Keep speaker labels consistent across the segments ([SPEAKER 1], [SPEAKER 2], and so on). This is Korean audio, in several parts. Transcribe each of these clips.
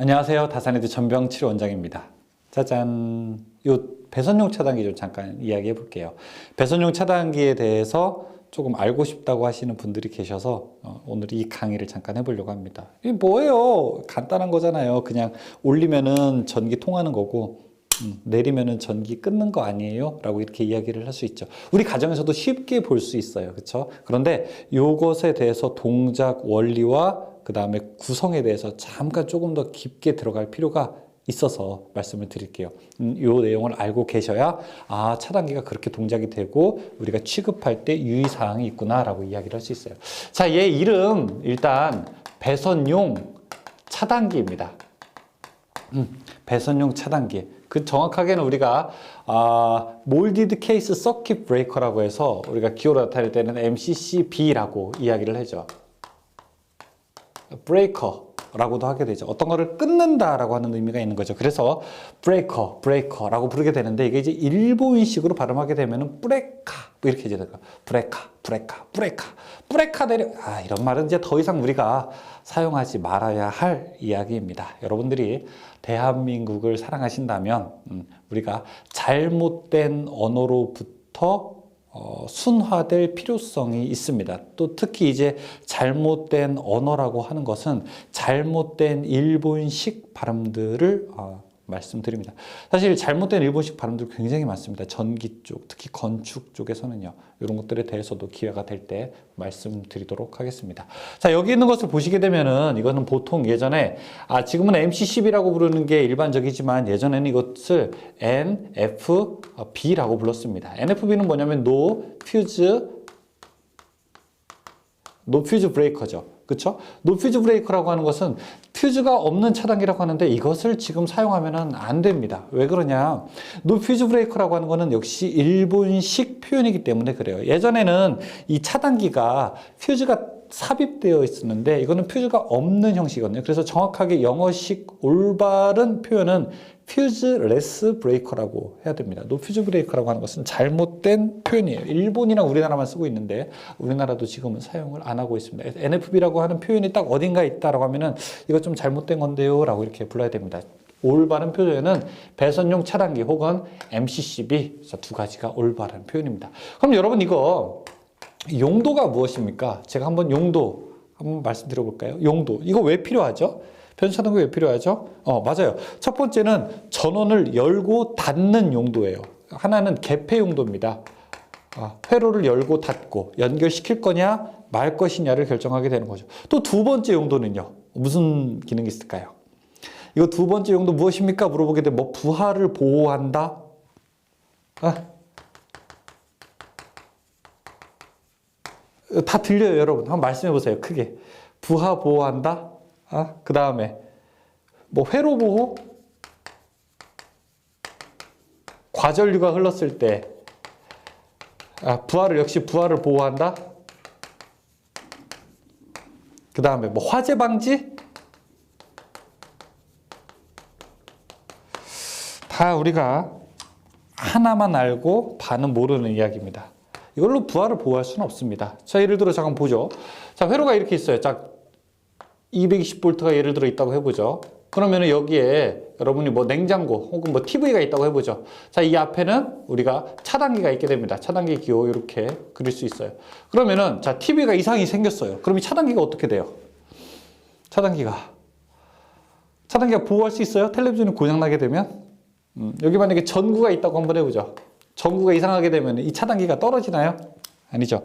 [SPEAKER 1] 안녕하세요. 다산에드 전병치료 원장입니다. 짜잔. 요 배선용 차단기 좀 잠깐 이야기해 볼게요. 배선용 차단기에 대해서 조금 알고 싶다고 하시는 분들이 계셔서 어, 오늘 이 강의를 잠깐 해보려고 합니다. 이게 뭐예요? 간단한 거잖아요. 그냥 올리면은 전기 통하는 거고 음, 내리면은 전기 끊는 거 아니에요? 라고 이렇게 이야기를 할 수 있죠. 우리 가정에서도 쉽게 볼 수 있어요. 그렇죠? 그런데 이것에 대해서 동작 원리와 그 다음에 구성에 대해서 잠깐 조금 더 깊게 들어갈 필요가 있어서 말씀을 드릴게요. 음, 이 내용을 알고 계셔야 아 차단기가 그렇게 동작이 되고 우리가 취급할 때 유의사항이 있구나라고 이야기를 할 수 있어요. 자, 얘 이름 일단 배선용 차단기입니다. 음, 배선용 차단기. 그 정확하게는 우리가 아, 몰디드 케이스 서킷 브레이커라고 해서 우리가 기호로 나타낼 때는 MCCB라고 이야기를 하죠. 브레이커라고도 하게 되죠. 어떤 거를 끊는다라고 하는 의미가 있는 거죠. 그래서 브레이커, 브레이커라고 부르게 되는데 이게 이제 일본식으로 발음하게 되면은 브레카 뭐 이렇게 이제 될까? 브레카, 브레카, 브레카, 브레카 내려. 아 이런 말은 이제 더 이상 우리가 사용하지 말아야 할 이야기입니다. 여러분들이 대한민국을 사랑하신다면 음, 우리가 잘못된 언어로부터 어, 순화될 필요성이 있습니다. 또 특히 이제 잘못된 언어라고 하는 것은 잘못된 일본식 발음들을 어, 말씀드립니다. 사실 잘못된 일본식 발음들 굉장히 많습니다. 전기 쪽, 특히 건축 쪽에서는요. 이런 것들에 대해서도 기회가 될 때 말씀드리도록 하겠습니다. 자, 여기 있는 것을 보시게 되면은 이거는 보통 예전에 아, 지금은 MC10이라고 부르는 게 일반적이지만 예전에는 이것을 NFB라고 불렀습니다. NFB는 뭐냐면 No Fuse 브레이커죠. 그렇죠? 노 퓨즈 브레이커라고 하는 것은 퓨즈가 없는 차단기라고 하는데 이것을 지금 사용하면 안 됩니다. 왜 그러냐? 노 퓨즈 브레이커라고 하는 것은 역시 일본식 표현이기 때문에 그래요. 예전에는 이 차단기가 퓨즈가 삽입되어 있었는데 이거는 퓨즈가 없는 형식이거든요. 그래서 정확하게 영어식 올바른 표현은 퓨즈레스 브레이커라고 해야 됩니다. 노 퓨즈 브레이커라고 하는 것은 잘못된 표현이에요. 일본이나 우리나라만 쓰고 있는데 우리나라도 지금은 사용을 안 하고 있습니다. NFB라고 하는 표현이 딱 어딘가 있다라고 하면은 이거 좀 잘못된 건데요라고 이렇게 불러야 됩니다. 올바른 표현은 배선용 차단기 혹은 MCCB 두 가지가 올바른 표현입니다. 그럼 여러분 이거 용도가 무엇입니까? 제가 한번 용도 한번 말씀드려 볼까요? 용도. 이거 왜 필요하죠? 변수차단기 왜 필요하죠? 어, 맞아요. 첫 번째는 전원을 열고 닫는 용도예요. 하나는 개폐 용도입니다. 아, 회로를 열고 닫고 연결시킬 거냐 말 것이냐를 결정하게 되는 거죠. 또 두 번째 용도는요. 무슨 기능이 있을까요? 이거 두 번째 용도 무엇입니까? 물어보게 되면 뭐 부하를 보호한다? 아, 다 들려요, 여러분. 한번 말씀해 보세요. 크게. 부하 보호한다. 아, 그 다음에 뭐 회로 보호, 과전류가 흘렀을 때 아, 부하를 역시 부하를 보호한다. 그 다음에 뭐 화재 방지. 다 우리가 하나만 알고 반은 모르는 이야기입니다. 이걸로 부하를 보호할 수는 없습니다. 자, 예를 들어 잠깐 보죠. 자, 회로가 이렇게 있어요. 자, 220V가 예를 들어 있다고 해보죠. 그러면은 여기에 여러분이 뭐 냉장고 혹은 뭐 TV가 있다고 해보죠. 자, 이 앞에는 우리가 차단기가 있게 됩니다. 차단기 기호 이렇게 그릴 수 있어요. 그러면은 자, TV가 이상이 생겼어요. 그럼 이 차단기가 어떻게 돼요? 차단기가 차단기가 보호할 수 있어요? 텔레비전이 고장나게 되면? 음, 여기 만약에 전구가 있다고 한번 해보죠. 전구가 이상하게 되면 이 차단기가 떨어지나요? 아니죠.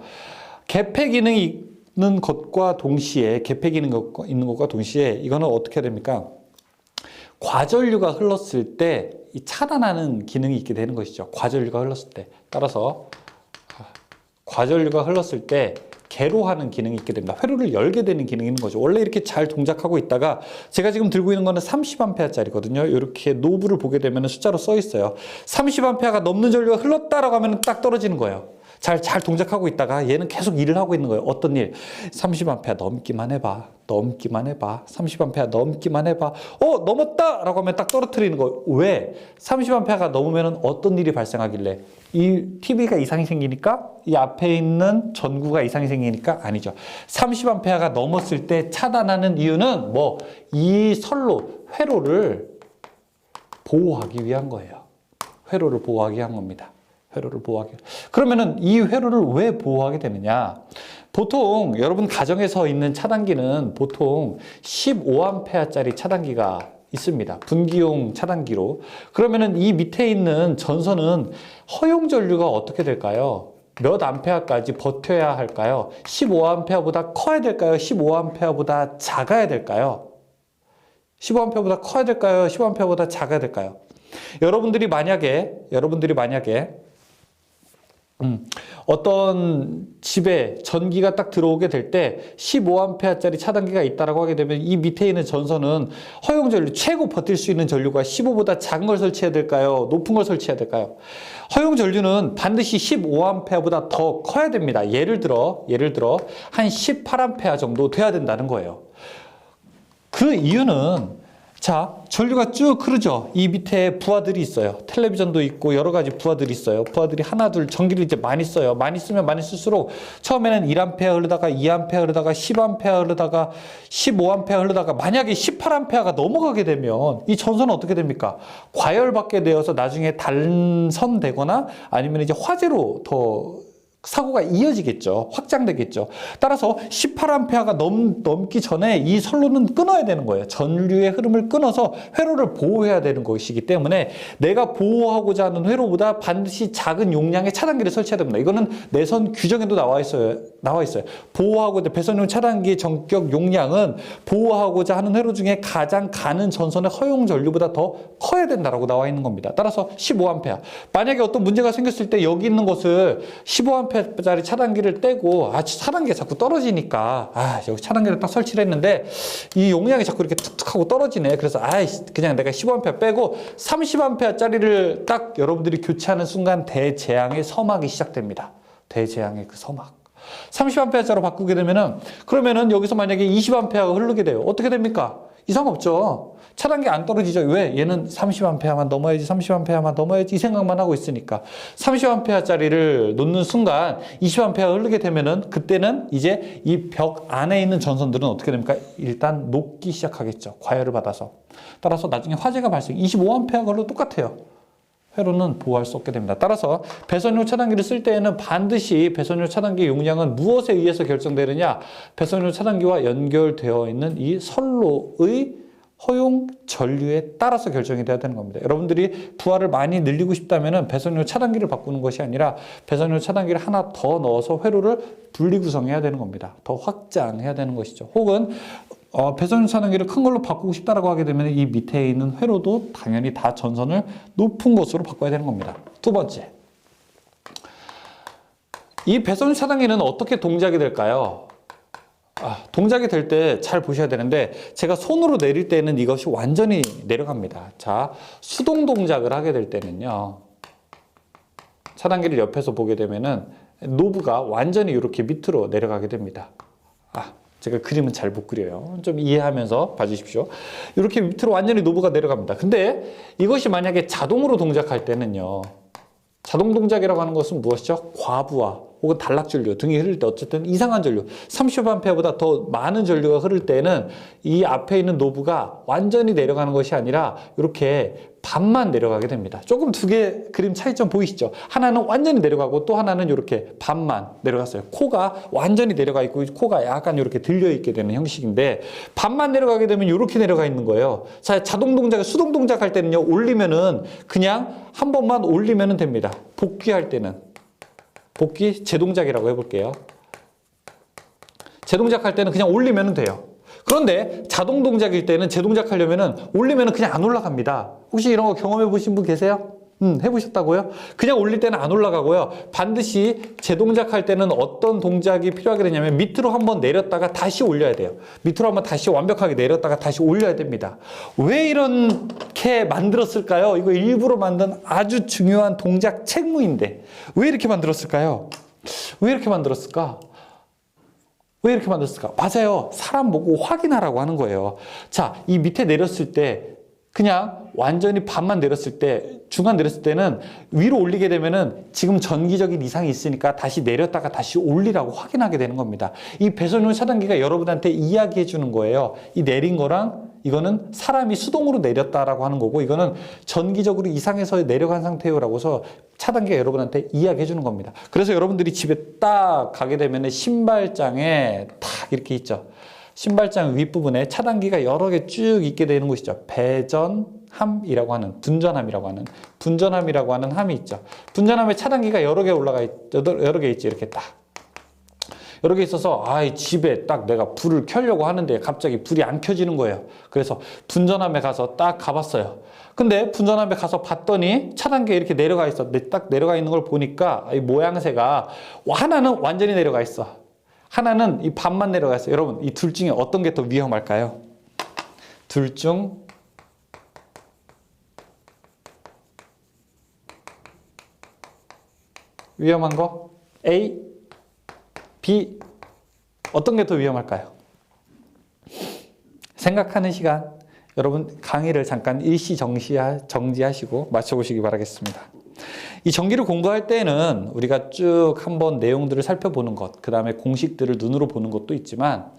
[SPEAKER 1] 개폐 기능이 있는 것과 동시에 개폐 기능 것과 있는 것과 동시에 이거는 어떻게 됩니까? 과전류가 흘렀을 때 이 차단하는 기능이 있게 되는 것이죠. 과전류가 흘렀을 때. 따라서 과전류가 흘렀을 때 개로하는 기능이 있게 됩니다. 회로를 열게 되는 기능이 있는 거죠. 원래 이렇게 잘 동작하고 있다가 제가 지금 들고 있는 거는 30A짜리거든요. 이렇게 노브를 보게 되면 숫자로 써 있어요. 30A가 넘는 전류가 흘렀다라고 하면 딱 떨어지는 거예요. 잘, 잘 동작하고 있다가 얘는 계속 일을 하고 있는 거예요. 어떤 일? 30A 넘기만 해봐. 넘기만 해봐. 30A 넘기만 해봐. 어, 넘었다! 라고 하면 딱 떨어뜨리는 거예요. 왜? 30A가 넘으면 어떤 일이 발생하길래? 이 TV가 이상이 생기니까? 이 앞에 있는 전구가 이상이 생기니까? 아니죠. 30A가 넘었을 때 차단하는 이유는 뭐, 이 선로, 회로를 보호하기 위한 거예요. 회로를 보호하기 위한 겁니다. 회로를 보호하기. 그러면은 이 회로를 왜 보호하게 되느냐? 보통 여러분 가정에서 있는 차단기는 보통 15A짜리 차단기가 있습니다. 분기용 차단기로. 그러면은 이 밑에 있는 전선은 허용 전류가 어떻게 될까요? 몇 암페어까지 버텨야 할까요? 15A보다 커야 될까요? 15A보다 작아야 될까요? 15A보다 커야 될까요? 15A보다 작아야 될까요? 여러분들이 만약에 여러분들이 만약에 음, 어떤 집에 전기가 딱 들어오게 될 때 15A짜리 차단기가 있다라고 하게 되면 이 밑에 있는 전선은 허용 전류 최고 버틸 수 있는 전류가 15보다 작은 걸 설치해야 될까요? 높은 걸 설치해야 될까요? 허용 전류는 반드시 15A보다 더 커야 됩니다. 예를 들어 예를 들어 한 18A 정도 돼야 된다는 거예요. 그 이유는 자, 전류가 쭉 흐르죠. 이 밑에 부하들이 있어요. 텔레비전도 있고 여러 가지 부하들이 있어요. 부하들이 하나 둘 전기를 이제 많이 써요. 많이 쓰면 많이 쓸수록 처음에는 1A 흐르다가 2A 흐르다가 10A 흐르다가 15A 흐르다가 만약에 18A가 넘어가게 되면 이 전선은 어떻게 됩니까? 과열받게 되어서 나중에 단선되거나 아니면 이제 화재로 더 사고가 이어지겠죠. 확장되겠죠. 따라서 18A가 넘, 넘기 전에 이 선로는 끊어야 되는 거예요. 전류의 흐름을 끊어서 회로를 보호해야 되는 것이기 때문에 내가 보호하고자 하는 회로보다 반드시 작은 용량의 차단기를 설치해야 됩니다. 이거는 내선 규정에도 나와 있어요. 나와 있어요. 보호하고자 배선용 차단기의 전격 용량은 보호하고자 하는 회로 중에 가장 가는 전선의 허용 전류보다 더 커야 된다라고 나와 있는 겁니다. 따라서 15A. 만약에 어떤 문제가 생겼을 때 여기 있는 것을 15A 짜리 차단기를 떼고 아 차단기가 자꾸 떨어지니까 아 여기 차단기를 딱 설치를 했는데 이 용량이 자꾸 이렇게 툭툭 하고 떨어지네. 그래서 아이 그냥 내가 15A 빼고 30A짜리를 딱 여러분들이 교체하는 순간 대재앙의 서막이 시작됩니다. 대재앙의 그 서막. 30A짜리로 바꾸게 되면은 그러면은 여기서 만약에 20A가 흐르게 돼요. 어떻게 됩니까? 이상 없죠. 차단기 안 떨어지죠. 왜? 얘는 30A만 넘어야지, 30A만 넘어야지 이 생각만 하고 있으니까 30A짜리를 놓는 순간 20A 흐르게 되면은 그때는 이제 이 벽 안에 있는 전선들은 어떻게 됩니까? 일단 녹기 시작하겠죠. 과열을 받아서. 따라서 나중에 화재가 발생. 25A 걸로 똑같아요. 회로는 보호할 수 없게 됩니다. 따라서 배선용 차단기를 쓸 때에는 반드시 배선용 차단기 용량은 무엇에 의해서 결정되느냐? 배선용 차단기와 연결되어 있는 이 선로의 허용 전류에 따라서 결정이 돼야 되는 겁니다. 여러분들이 부하를 많이 늘리고 싶다면 배선용 차단기를 바꾸는 것이 아니라 배선용 차단기를 하나 더 넣어서 회로를 분리 구성해야 되는 겁니다. 더 확장해야 되는 것이죠. 혹은 어, 배선 차단기를 큰 걸로 바꾸고 싶다라고 하게 되면 이 밑에 있는 회로도 당연히 다 전선을 높은 것으로 바꿔야 되는 겁니다. 두 번째. 이 배선 차단기는 어떻게 동작이 될까요? 아, 동작이 될 때 잘 보셔야 되는데 제가 손으로 내릴 때는 이것이 완전히 내려갑니다. 자, 수동 동작을 하게 될 때는요. 차단기를 옆에서 보게 되면은 노브가 완전히 이렇게 밑으로 내려가게 됩니다. 아, 제가 그림은 잘 못 그려요. 좀 이해하면서 봐주십시오. 이렇게 밑으로 완전히 노브가 내려갑니다. 근데 이것이 만약에 자동으로 동작할 때는요. 자동 동작이라고 하는 것은 무엇이죠? 과부하 혹은 단락 전류 등이 흐를 때 어쨌든 이상한 전류 30A보다 더 많은 전류가 흐를 때는 이 앞에 있는 노브가 완전히 내려가는 것이 아니라 이렇게 반만 내려가게 됩니다. 조금 두 개 그림 차이점 보이시죠? 하나는 완전히 내려가고 또 하나는 이렇게 반만 내려갔어요. 코가 완전히 내려가 있고 코가 약간 이렇게 들려 있게 되는 형식인데 반만 내려가게 되면 이렇게 내려가 있는 거예요. 자, 자동 동작, 수동 동작할 때는요. 올리면은 그냥 한 번만 올리면은 됩니다. 복귀할 때는 복귀 제동작이라고 해볼게요. 제동작할 때는 그냥 올리면 돼요. 그런데 자동 동작일 때는 제동작 하려면은 올리면은 그냥 안 올라갑니다. 혹시 이런 거 경험해 보신 분 계세요? 음, 해보셨다고요? 그냥 올릴 때는 안 올라가고요. 반드시 제동작 할 때는 어떤 동작이 필요하게 되냐면 밑으로 한번 내렸다가 다시 올려야 돼요. 밑으로 한번 다시 완벽하게 내렸다가 다시 올려야 됩니다. 왜 이렇게 만들었을까요? 이거 일부러 만든 아주 중요한 동작 책무인데 왜 이렇게 만들었을까요? 왜 이렇게 만들었을까? 왜 이렇게 만들었을까? 맞아요. 사람 보고 확인하라고 하는 거예요. 자, 이 밑에 내렸을 때 그냥 완전히 반만 내렸을 때 중간 내렸을 때는 위로 올리게 되면은 지금 전기적인 이상이 있으니까 다시 내렸다가 다시 올리라고 확인하게 되는 겁니다. 이 배선용 차단기가 여러분한테 이야기해 주는 거예요. 이 내린 거랑 이거는 사람이 수동으로 내렸다라고 하는 거고 이거는 전기적으로 이상해서 내려간 상태요라고 해서 차단기가 여러분한테 이야기해 주는 겁니다. 그래서 여러분들이 집에 딱 가게 되면 신발장에 탁 이렇게 있죠. 신발장 윗부분에 차단기가 여러 개 쭉 있게 되는 곳이죠. 배전함이라고 하는 분전함이라고 하는 분전함이라고 하는 함이 있죠. 분전함에 차단기가 여러 개 올라가 있, 여러 개 있지 이렇게 딱 여러 개 있어서 아이 집에 딱 내가 불을 켜려고 하는데 갑자기 불이 안 켜지는 거예요. 그래서 분전함에 가서 딱 가봤어요. 근데 분전함에 가서 봤더니 차단기가 이렇게 내려가 있어. 딱 내려가 있는 걸 보니까 이 모양새가 하나는 완전히 내려가 있어. 하나는 이 반만 내려가 있어요. 여러분 이 둘 중에 어떤 게 더 위험할까요? 둘 중 위험한 거 A, B 어떤 게 더 위험할까요? 생각하는 시간 여러분 강의를 잠깐 일시 정시하, 정지하시고 맞춰보시기 바라겠습니다. 이 전기를 공부할 때는 우리가 쭉 한번 내용들을 살펴보는 것, 그 다음에 공식들을 눈으로 보는 것도 있지만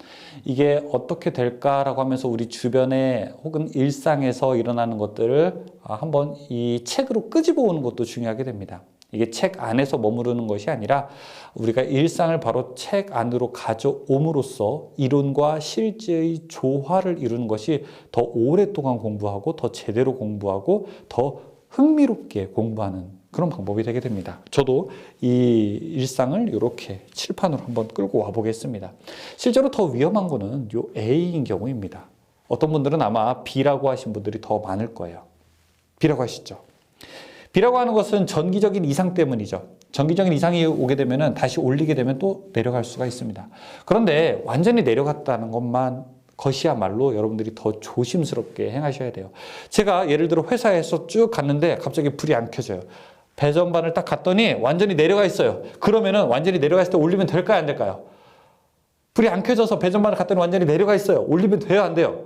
[SPEAKER 1] 이게 어떻게 될까라고 하면서 우리 주변에 혹은 일상에서 일어나는 것들을 아, 한번 이 책으로 끄집어 오는 것도 중요하게 됩니다. 이게 책 안에서 머무르는 것이 아니라 우리가 일상을 바로 책 안으로 가져옴으로써 이론과 실제의 조화를 이루는 것이 더 오랫동안 공부하고 더 제대로 공부하고 더 흥미롭게 공부하는 그런 방법이 되게 됩니다. 저도 이 일상을 이렇게 칠판으로 한번 끌고 와 보겠습니다. 실제로 더 위험한 거는 요 A인 경우입니다. 어떤 분들은 아마 B라고 하신 분들이 더 많을 거예요. B라고 하시죠. B라고 하는 것은 전기적인 이상 때문이죠. 전기적인 이상이 오게 되면 다시 올리게 되면 또 내려갈 수가 있습니다. 그런데 완전히 내려갔다는 것만 것이야말로 여러분들이 더 조심스럽게 행하셔야 돼요. 제가 예를 들어 회사에서 쭉 갔는데 갑자기 불이 안 켜져요. 배전반을 딱 갔더니 완전히 내려가 있어요. 그러면은 완전히 내려가 있을 때 올리면 될까요? 안 될까요? 불이 안 켜져서 배전반을 갔더니 완전히 내려가 있어요. 올리면 돼요? 안 돼요?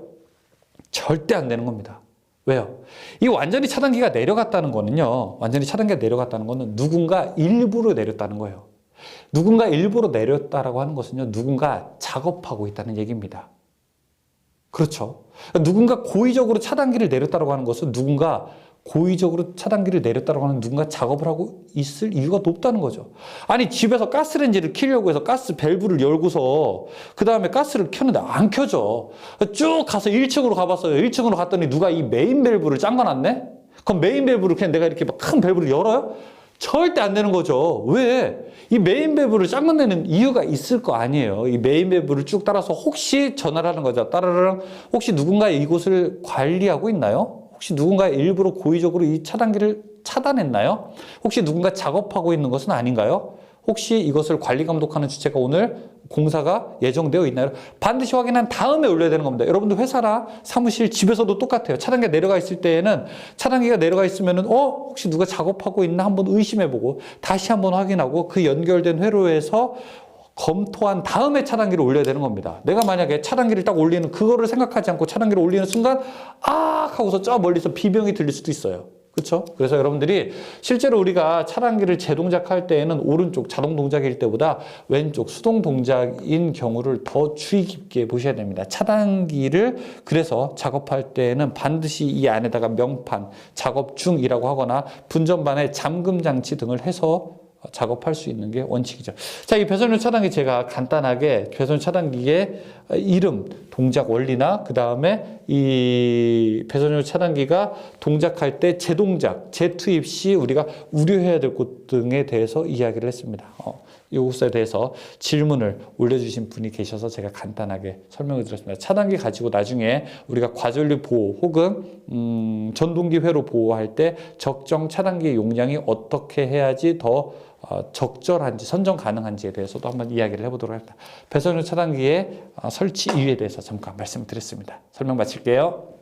[SPEAKER 1] 절대 안 되는 겁니다. 왜요? 이 완전히 차단기가 내려갔다는 거는요, 완전히 차단기가 내려갔다는 거는 누군가 일부러 내렸다는 거예요. 누군가 일부러 내렸다라고 하는 것은요, 누군가 작업하고 있다는 얘기입니다. 그렇죠. 누군가 고의적으로 차단기를 내렸다고 하는 것은 누군가 고의적으로 차단기를 내렸다고 하는 누군가 작업을 하고 있을 이유가 높다는 거죠. 아니 집에서 가스렌지를 키려고 해서 가스 밸브를 열고서 그 다음에 가스를 켰는데 안 켜져. 쭉 가서 1층으로 가봤어요. 1층으로 갔더니 누가 이 메인 밸브를 잠가놨네? 그럼 메인 밸브를 그냥 내가 이렇게 막 큰 밸브를 열어요? 절대 안 되는 거죠. 왜? 이 메인 밸브를 잠궈 내는 이유가 있을 거 아니에요. 이 메인 밸브를 쭉 따라서 혹시 전화를 하는 거죠. 따라랑 혹시 누군가 이곳을 관리하고 있나요? 혹시 누군가 일부러 고의적으로 이 차단기를 차단했나요? 혹시 누군가 작업하고 있는 것은 아닌가요? 혹시 이것을 관리 감독하는 주체가 오늘 공사가 예정되어 있나요? 반드시 확인한 다음에 올려야 되는 겁니다. 여러분들 회사나 사무실, 집에서도 똑같아요. 차단기가 내려가 있을 때에는 차단기가 내려가 있으면은 어 혹시 누가 작업하고 있나 한번 의심해보고 다시 한번 확인하고 그 연결된 회로에서 검토한 다음에 차단기를 올려야 되는 겁니다. 내가 만약에 차단기를 딱 올리는 그거를 생각하지 않고 차단기를 올리는 순간 아 하고서 저 멀리서 비명이 들릴 수도 있어요. 그렇죠? 그래서 여러분들이 실제로 우리가 차단기를 재동작할 때에는 오른쪽 자동 동작일 때보다 왼쪽 수동 동작인 경우를 더 주의 깊게 보셔야 됩니다. 차단기를 그래서 작업할 때에는 반드시 이 안에다가 명판, 작업 중이라고 하거나 분전반에 잠금 장치 등을 해서 작업할 수 있는 게 원칙이죠. 자, 이 배선용 차단기 제가 간단하게 배선용 차단기의 이름, 동작 원리나 그 다음에 이 배선용 차단기가 동작할 때 재동작, 재투입 시 우리가 우려해야 될 것 등에 대해서 이야기를 했습니다. 어, 이것에 대해서 질문을 올려주신 분이 계셔서 제가 간단하게 설명을 드렸습니다. 차단기 가지고 나중에 우리가 과전류 보호 혹은 음, 전동기 회로 보호할 때 적정 차단기 용량이 어떻게 해야지 더 어, 적절한지 선정 가능한지에 대해서도 한번 이야기를 해보도록 합니다. 배선료 차단기의 어, 설치 이유에 대해서 잠깐 말씀드렸습니다. 설명 마칠게요.